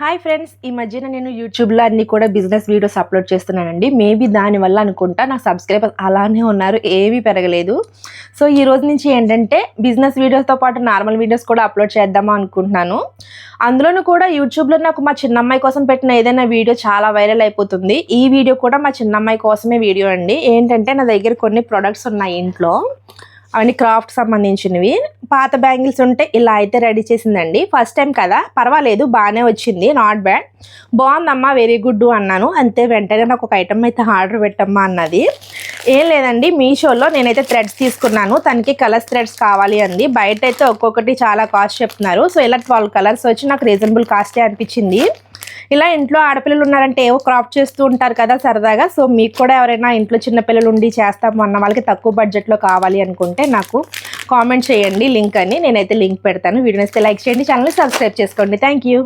Hi friends ఈ మధ్యన నేను యూట్యూబ్లో అన్ని కూడా బిజినెస్ వీడియోస్ అప్లోడ్ చేస్తున్నానండి. మేబీ దానివల్ల అనుకుంటా నా సబ్స్క్రైబర్స్ అలానే ఉన్నారు ఏమీ పెరగలేదు. సో ఈ రోజు నుంచి ఏంటంటే బిజినెస్ వీడియోస్తో పాటు నార్మల్ వీడియోస్ కూడా అప్లోడ్ చేద్దామా అనుకుంటున్నాను. అందులోనూ కూడా యూట్యూబ్లో నాకు మా చిన్నమ్మాయి కోసం పెట్టిన ఏదైనా వీడియో చాలా వైరల్ అయిపోతుంది. ఈ వీడియో కూడా మా చిన్నమ్మాయి కోసమే వీడియో అండి. ఏంటంటే నా దగ్గర కొన్ని ప్రొడక్ట్స్ ఉన్నాయి ఇంట్లో. అవన్నీ క్రాఫ్ట్ సంబంధించినవి. పాత బ్యాంగిల్స్ ఉంటే ఇలా అయితే రెడీ చేసిందండి. ఫస్ట్ టైం కదా? పర్వాలేదు బాగానే వచ్చింది నాట్ బ్యాడ్ బాగుందమ్మా వెరీ గుడ్ అన్నాను. అంతే వెంటనే నాకు ఒక ఐటమ్ అయితే ఆర్డర్ పెట్టమ్మా అన్నది. ఏం లేదండి మీషోలో నేనైతే థ్రెడ్స్ తీసుకున్నాను. తనకి కలర్స్ థ్రెడ్స్ కావాలి అంది. బయట అయితే ఒక్కొక్కటి చాలా కాస్ట్ చెప్తున్నారు. సో ఇలా ట్వెల్వ్ కలర్స్ వచ్చి నాకు రీజనబుల్ కాస్టే అనిపించింది. ఇలా ఇంట్లో ఆడపిల్లలు ఉన్నారంటే ఏవో క్రాప్ చేస్తూ ఉంటారు కదా సరదాగా. సో మీకు కూడా ఎవరైనా ఇంట్లో చిన్నపిల్లలు ఉండి చేస్తాము అన్న వాళ్ళకి తక్కువ బడ్జెట్లో కావాలి అనుకుంటే నాకు కామెంట్ చేయండి. లింక్ అని నేనైతే లింక్ పెడతాను. వీడియో నచ్చితే లైక్ చేయండి ఛానల్ని సబ్స్క్రైబ్ చేసుకోండి. Thank you